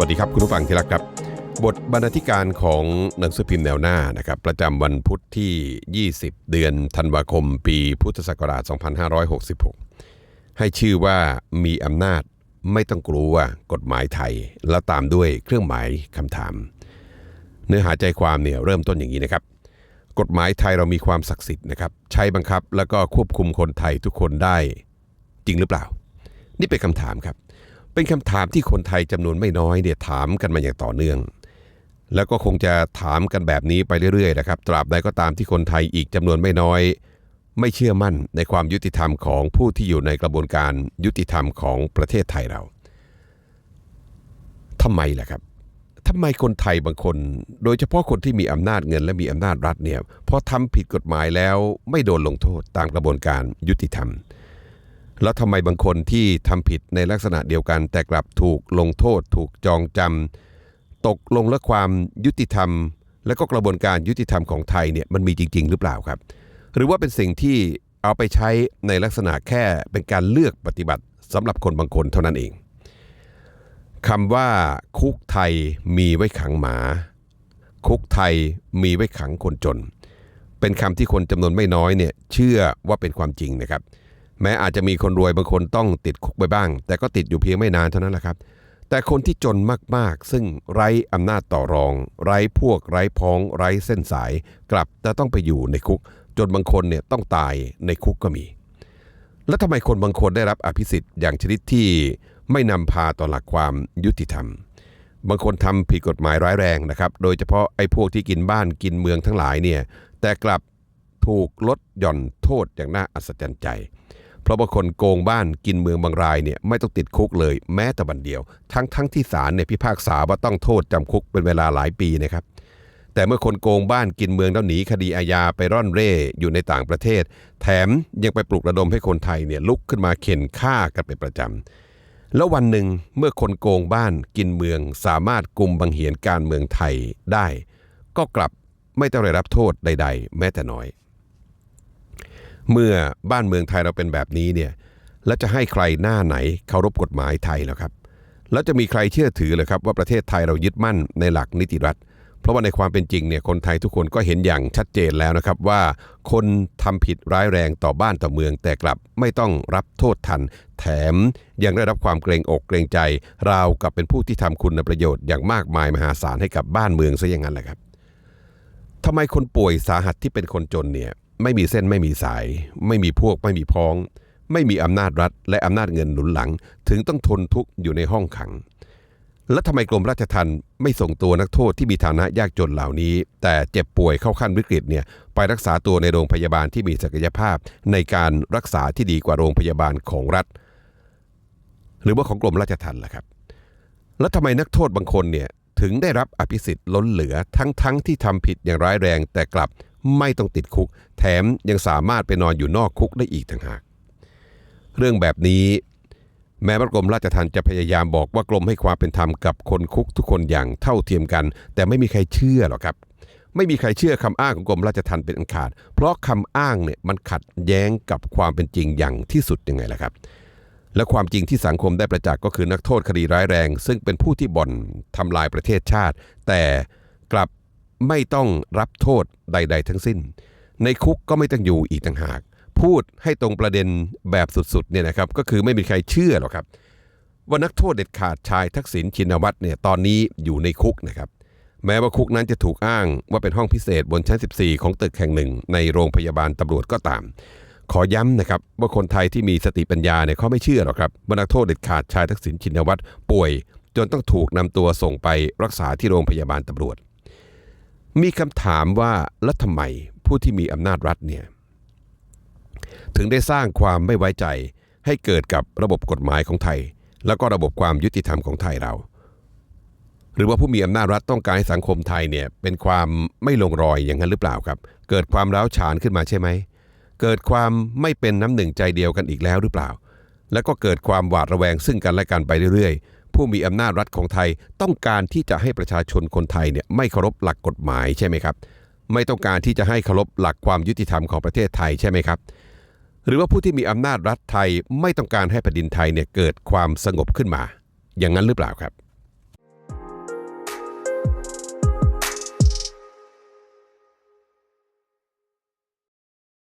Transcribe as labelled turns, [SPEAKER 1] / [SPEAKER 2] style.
[SPEAKER 1] วัสดีครับคุณผู้ฟังที่รักครับ บทบรรณาธิการของหนังสือพิมพ์แนวหน้านะครับประจำวันพุธที่ 20 เดือนธันวาคม ปีพุทธศักราช 2566 ให้ชื่อว่ามีอำนาจไม่ต้องกลัวกฎหมายไทย แล้วตามด้วยเครื่องหมายคำถาม เนื้อหาใจความเนี่ยเริ่มต้นอย่างนี้นะครับ กฎหมายไทยเรามีความศักดิ์สิทธิ์นะครับใช้บังคับแล้วก็ควบคุมคนไทยทุกคนได้จริงหรือเปล่า นี่เป็นคำถามครับ เป็นคำถามที่คนไทยจำนวนไม่น้อยเนี่ยถามกันมาอย่างต่อเนื่อง แล้วก็คงจะถามกันแบบนี้ไปเรื่อยๆนะครับ ตราบใดก็ตามที่คนไทยอีกจำนวนไม่น้อย ไม่เชื่อมั่นในความยุติธรรมของผู้ที่อยู่ในกระบวนการยุติธรรมของประเทศไทยเราทำไมล่ะครับทำไมคนไทยบางคน โดยเฉพาะคนที่มีอำนาจเงินและมีอำนาจรัฐเนี่ยพอทำผิดกฎหมายแล้วไม่โดนลงโทษตามกระบวนการยุติธรรม แล้วทำไมบางคนที่ทำผิดในลักษณะเดียวกัน แต่กลับถูกลงโทษ ถูกจองจำตกลงและความยุติธรรม และก็กระบวนการยุติธรรมของไทยเนี่ยมันมีจริง ๆ หรือเปล่าครับ หรือว่าเป็นสิ่งที่เอาไปใช้ในลักษณะแค่เป็นการเลือกปฏิบัติสำหรับคนบางคนเท่านั้นเองคำว่าคุกไทยมีไว้ขังหมา คุกไทยมีไว้ขังคนจน เป็นคำที่คนจำนวนไม่น้อยเนี่ยเชื่อว่าเป็นความจริงนะครับ แม้อาจจะมีคนรวยบางคนต้องติดคุกไปบ้าง แต่ก็ติดอยู่เพียงไม่นานเท่านั้นแหละครับ แต่คนที่จนมากๆ ซึ่งไร้อำนาจต่อรอง ไร้พวกไร้พ้อง ไร้เส้นสาย กลับจะต้องไปอยู่ในคุก จนบางคนเนี่ยต้องตายในคุกก็มี แล้วทำไมคนบางคนได้รับอภิสิทธิ์อย่างชนิดที่ไม่นำพาต่อหลักความยุติธรรม บางคนทำผิดกฎหมายร้ายแรงนะครับ โดยเฉพาะไอ้พวกที่กินบ้านกินเมืองทั้งหลายเนี่ยแต่กลับถูกลดหย่อนโทษอย่างน่าอัศจรรย์ใจ เพราะบางคนโกงบ้านกินเมืองบางรายเนี่ยไม่ต้องติดคุกเลยแม้แต่บันเดียว ทั้งทั้งที่ศาลเนี่ยพิพากษาว่าต้องโทษจำคุกเป็นเวลาหลายปีนะครับแต่เมื่อคนโกงบ้านกินเมืองแล้วหนีคดีอาญาไปร่อนเร่อยู่ในต่างประเทศ แถมยังไปปลุกระดมให้คนไทยเนี่ยลุกขึ้นมาเข็นฆ่ากันเป็นประจำ แล้ววันหนึ่งเมื่อคนโกงบ้านกินเมือง สามารถกลุ่มบังเหียนการเมืองไทยได้ ก็กลับไม่ต้องได้รับโทษใด ๆ แม้แต่น้อย เมื่อบ้านเมืองไทยเราเป็นแบบนี้เนี่ยแล้วจะให้ใครหน้าไหนเคารพกฎหมายไทยแล้วครับ แล้วจะมีใครเชื่อถือเลยครับว่าประเทศไทยเรายึดมั่นในหลักนิติรัฐ เพราะว่าในความเป็นจริงเนี่ยคนไทยทุกคนก็เห็นอย่างชัดเจนแล้วนะครับว่า คนทำผิดร้ายแรงต่อบ้านต่อเมือง แต่กลับไม่ต้องรับโทษทัน แถมยังได้รับความเกรงอกเกรงใจ ราวกับเป็นผู้ที่ทำคุณประโยชน์อย่างมากมายมหาศาลให้กับบ้านเมืองซะอย่างนั้นแหละครับทำไมคนป่วยสาหัสที่เป็นคนจนเนี่ย ไม่มีเส้นไม่มีสาย ไม่มีพวกไม่มีพ้อง ไม่มีอำนาจรัฐ และอำนาจเงินหนุนหลัง ถึงต้องทนทุกข์อยู่ในห้องขัง แล้วทำไมกรมราชทัณฑ์ไม่ส่งตัวนักโทษที่มีฐานะยากจนเหล่านี้ แต่เจ็บป่วยเข้าขั้นวิกฤตเนี่ยไปรักษาตัวในโรงพยาบาลที่มีศักยภาพ ในการรักษาที่ดีกว่าโรงพยาบาลของรัฐ หรือว่าของกรมราชทัณฑ์ล่ะครับ แล้วทำไมนักโทษบางคนเนี่ยถึงได้รับอภิสิทธิ์ล้นเหลือทั้งๆทที่ทำผิดอย่างร้ายแรงแต่กลับ ไม่ต้องติดคุก แถมยังสามารถไปนอนอยู่นอกคุกได้อีกต่างหาก เรื่องแบบนี้ แม้ว่ากรมราชทัณฑ์จะพยายามบอกว่ากรมให้ความเป็นธรรมกับคนคุกทุกคนอย่างเท่าเทียมกัน แต่ไม่มีใครเชื่อหรอกครับ ไม่มีใครเชื่อคำอ้างของกรมราชทัณฑ์เป็นอันขาด เพราะคำอ้างเนี่ยมันขัดแย้งกับความเป็นจริงอย่างที่สุดยังไงล่ะครับและความจริงที่สังคมได้ประจักษ์ก็คือนักโทษคดีร้ายแรง ซึ่งเป็นผู้ที่บ่อนทำลายประเทศชาติ แต่กลับ ไม่ต้องรับโทษใด ๆ ทั้งสิ้น ในคุกก็ไม่ต้องอยู่อีกต่างหาก พูดให้ตรงประเด็นแบบสุดๆเนี่ยนะครับก็คือไม่มีใครเชื่อหรอกครับ ว่านักโทษเด็ดขาดชายทักษิณชินวัตรเนี่ยตอนนี้อยู่ในคุกนะครับแม้ว่าคุกนั้นจะถูกอ้างว่าเป็นห้องพิเศษบนชั้น 14 ของตึกแห่งหนึ่ง ในโรงพยาบาลตำรวจก็ตาม ขอย้ำนะครับว่าคนไทยที่มีสติปัญญาเนี่ยเขาไม่เชื่อหรอกครับว่านักโทษเด็ดขาดชายทักษิณชินวัตรป่วย จนต้องถูกนำตัวส่งไปรักษาที่โรงพยาบาลตำรวจ มีคำถามว่าแล้วทำไมผู้ที่มีอำนาจรัฐเนี่ยถึงได้สร้างความไม่ไว้ใจให้เกิดกับระบบกฎหมายของไทย แล้วก็ระบบความยุติธรรมของไทยเรา หรือว่าผู้มีอำนาจรัฐต้องการให้สังคมไทยเนี่ยเป็นความไม่ลงรอยอย่างนั้นหรือเปล่าครับ เกิดความร้าวฉานขึ้นมาใช่ไหมเกิดความไม่เป็นน้ำหนึ่งใจเดียวกันอีกแล้วหรือเปล่า แล้วก็เกิดความหวาดระแวงซึ่งกันและกันไปเรื่อยๆ ผู้มีอำนาจรัฐของไทย ต้องการที่จะให้ประชาชนคนไทยเนี่ยไม่เคารพหลักกฎหมายใช่ไหมครับ ไม่ต้องการที่จะให้เคารพหลักความยุติธรรมของประเทศไทยใช่ไหมครับ หรือว่าผู้ที่มีอำนาจรัฐไทยไม่ต้องการให้แผ่นดินไทยเนี่ยเกิดความสงบขึ้นมา อย่างนั้นหรือเปล่าครับ